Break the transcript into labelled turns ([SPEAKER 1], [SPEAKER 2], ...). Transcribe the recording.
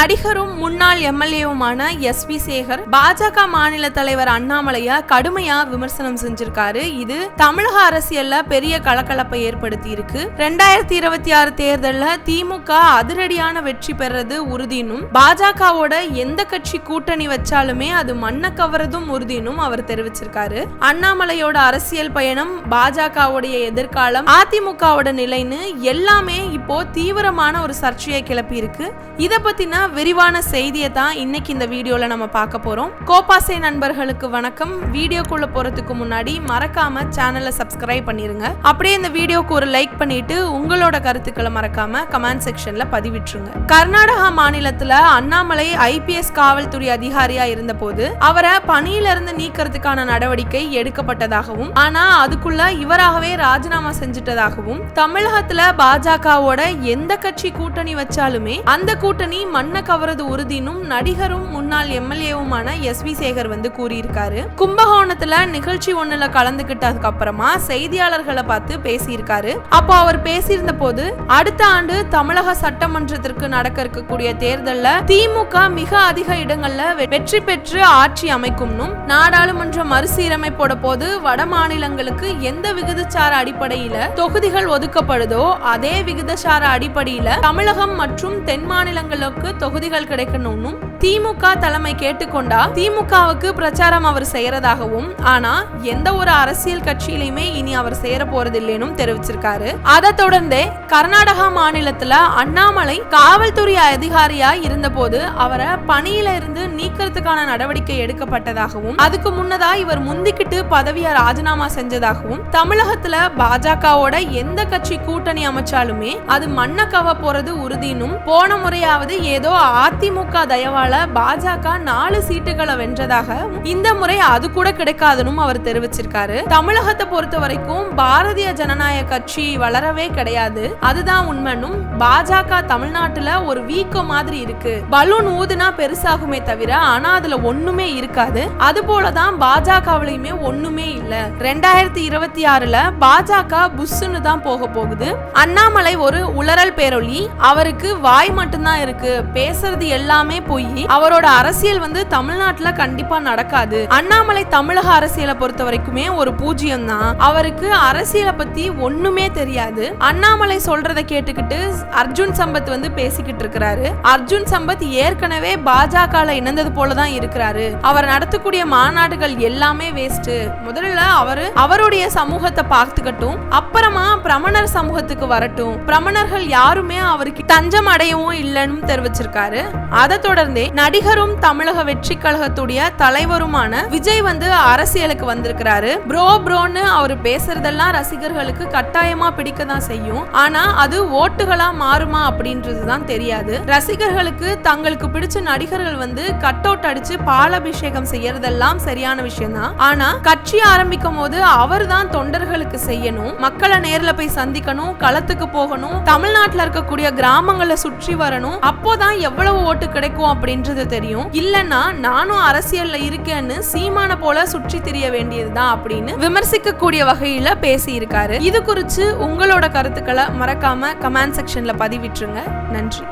[SPEAKER 1] நடிகரும் முன்னாள் எம்எல்ஏவுமான S we Sekar பாஜக மாநில தலைவர் அண்ணாமலையா கடுமையா விமர்சனம் செஞ்சிருக்காரு. இது தமிழக அரசியல்ல பெரிய கலக்கலப்பை ஏற்படுத்தி இருக்கு ரெண்டாயிரத்தி இருபத்தி ஆறு தேர்தல்ல திமுக அதிரடியான வெற்றி பெறது உறுதினும் பாஜகவோட எந்த கட்சி கூட்டணி வச்சாலுமே அது மண்ண கவரதும் உறுதினும் அவர் தெரிவிச்சிருக்காரு. அண்ணாமலையோட அரசியல் பயணம் பாஜகவுடைய எதிர்காலம் அதிமுகவோட நிலைன்னு எல்லாமே இப்போ தீவிரமான ஒரு சர்ச்சையை கிளப்பி இருக்கு இதை பத்தின விரிவான செய்தியை தான் இன்னைக்கு இந்த வீடியோல நம்ம பார்க்க போறோம். கோபாசை நண்பர்களுக்கு வணக்கம். வீடியோக்குள்ள போறதுக்கு முன்னாடி மறக்காம சேனலை சப்ஸ்கிரைப் பண்ணிருங்க. அப்படியே இந்த வீடியோக்கு ஒரு லைக் பண்ணிட்டு உங்களோட கருத்துக்களை மறக்காம கமெண்ட் செக்ஷன்ல பதிவிட்டுருங்க. கர்நாடகா மாநிலத்துல அண்ணாமலை ஐபிஎஸ் காவல்துறை அதிகாரியா இருந்தபோது அவரை பணியில இருந்து நீக்கிறதுக்கான நடவடிக்கை எடுக்கப்பட்டதாகவும் ஆனா அதுக்குள்ள இவராகவே ராஜினாமா செஞ்சிட்டதாகவும் தமிழகத்துல பாஜகவோட எந்த கட்சி கூட்டணி வச்சாலுமே அந்த கூட்டணி மண்ண கவரது உறுதினும் நடிகரும் முன்னாள் எம்எல்ஏவுமான எஸ் வி சேகர் வந்து கூறியிருக்காரு. கும்பகோணத்துல நிகழ்ச்சி ஒண்ணுல கலந்துகிட்டதுக்கு அப்புறமா செய்தியாளர்களை பார்த்து பேசியிருக்காரு. அப்போ அவர் பேசியிருந்த போது அடுத்த ஆண்டு தமிழக சட்டமன்றத்திற்கு நடக்க இருக்கக்கூடிய தேர்தல்ல திமுக மிக அதிக இடங்கள்ல வெற்றி பெற்று ஆட்சி அமைக்கும்னும் நாடாளுமன்ற மறுசீரமைப்போட போது வட மாநிலங்களுக்கு எந்த விகிதச்சார அடிப்படையில தொகுதிகள் ஒதுக்கப்படுதோ அதே விகிதச்சார அடிப்படையில தமிழகம் மற்றும் தென் மாநிலங்களுக்கு தொகுதிகள் கிடைக்கணும்னும் திமுக தலைமை கேட்டுக்கொண்டா திமுகவுக்கு பிரச்சாரம் அவர் செய்யறதாகவும் ஆனா எந்த ஒரு அரசியல் கட்சியிலுமே இனி அவர் சேர போறதில்லைனும் தெரிவிச்சிருக்காரு. அதை தொடர்ந்தே கர்நாடகா மாநிலத்துல அண்ணாமலை காவல்துறை அதிகாரியா இருந்தபோது அவரை பணியில இருந்து நீக்கிறதுக்கான நடவடிக்கை எடுக்கப்பட்டதாகவும் அதுக்கு முன்னதா இவர் முந்திக்கிட்டு பதவியை ராஜினாமா செஞ்சதாகவும் தமிழகத்துல பாஜகவோட எந்த கட்சி கூட்டணி அமைச்சாலுமே அது மண்ண கவ போறது உறுதினும் போன முறையாவது ஏதோ அதிமுக தயவால பாஜக நாலு சீட்டுகளை வென்றதாக இந்த முறை அது கூட கிடைக்காதுன்னு அவர் தெரிவிச்சிருக்காரு. தமிழகத்தை பொறுத்த வரைக்கும் பாரதிய ஜனநாயக கட்சி வளரவே கிடையாது. அதுதான் உண்மைனும் பாஜக தமிழ்நாட்டுல ஒரு வீக்கம் மாதிரி இருக்கு. பலூன் ஊதுனா பெருசாகுமே தவிர ஆனா அதுல ஒண்ணுமே இருக்காது. அது போலதான் பாஜகவிலையுமே ஒண்ணுமே இல்ல. ரெண்டாயிரத்தி இருபத்தி ஆறுல பாஜக புஷ்ஷுன்னு தான் போக போகுது. அண்ணாமலை ஒரு உளறல் பேரொழி அவருக்கு வாய் மட்டும்தான் இருக்கு. பேசுறது எல்லாமே பொய். அவரோட அரசியல் வந்து தமிழ்நாட்டுல கண்டிப்பா நடக்காது. அண்ணாமலை தமிழக அரசியலை பொறுத்த வரைக்குமே ஒரு பூஜ்ஜியம் தான் அவருக்கு அரசியலை பத்தி ஒண்ணுமே தெரியாது. அண்ணாமலை சொல்றதை கேட்டுக்கிட்டு அர்ஜுன் சம்பத் வந்து பேசிக்கிட்டு இருக்கிறாரு. அர்ஜுன் சம்பத் ஏற்கனவே பாஜக இணைந்தது போலதான் இருக்கிறாரு. அவர் நடத்தக்கூடிய மாநாடுகள் எல்லாமே வேஸ்ட் முதல்ல அவரு அவருடைய சமூகத்தை பார்த்துக்கட்டும். அப்புறமா பிரமணர் சமூகத்துக்கு வரட்டும். பிரமணர்கள் யாருமே அவருக்கு தஞ்சம் அடையவும் இல்லைன்னு தெரிவிச்சிருக்காரு. அதை தொடர்ந்தே நடிகரும் தமிழக வெற்றி கழகத்துடைய தலைவருமான விஜய் வந்து அரசியலுக்கு வந்திருக்கிறாரு. ப்ரோ ப்ரோன்னு அவர் பேசுறதெல்லாம் ரசிகர்களுக்கு கட்டாயமா பிடிக்க தான் செய்யும். ஆனா அது ஓட்டுகளா மாறுமா அப்படின்றது தான் தெரியாது. ரசிகர்களுக்கு தங்களுக்கு பிடிச்ச நடிகர்கள் வந்து கட் அவுட் அடிச்சு பாலாபிஷேகம் செய்யறதெல்லாம் சரியான விஷயம் தான் ஆனா கட்சி ஆரம்பிக்கும் போது அவர் தான் தொண்டர்களுக்கு செய்யணும். மக்களை நேர்ல போய் சந்திக்கணும் களத்துக்கு போகணும் தமிழ்நாட்டுல இருக்கக்கூடிய கிராமங்களை சுற்றி வரணும். அப்போதான் எவ்வளவு ஓட்டு கிடைக்கும் அப்படின்னு அப்படின்றது தெரியும். இல்லைன்னா நானும் அரசியல்ல இருக்கேன்னு சீமான போல சுற்றி திரிய வேண்டியதுதான் அப்படின்னு விமர்சிக்க கூடிய வகையில பேசி இருக்காரு இது குறித்து உங்களோட கருத்துக்களை மறக்காம கமெண்ட் செக்ஷன்ல பதிவிட்டுருங்க. நன்றி.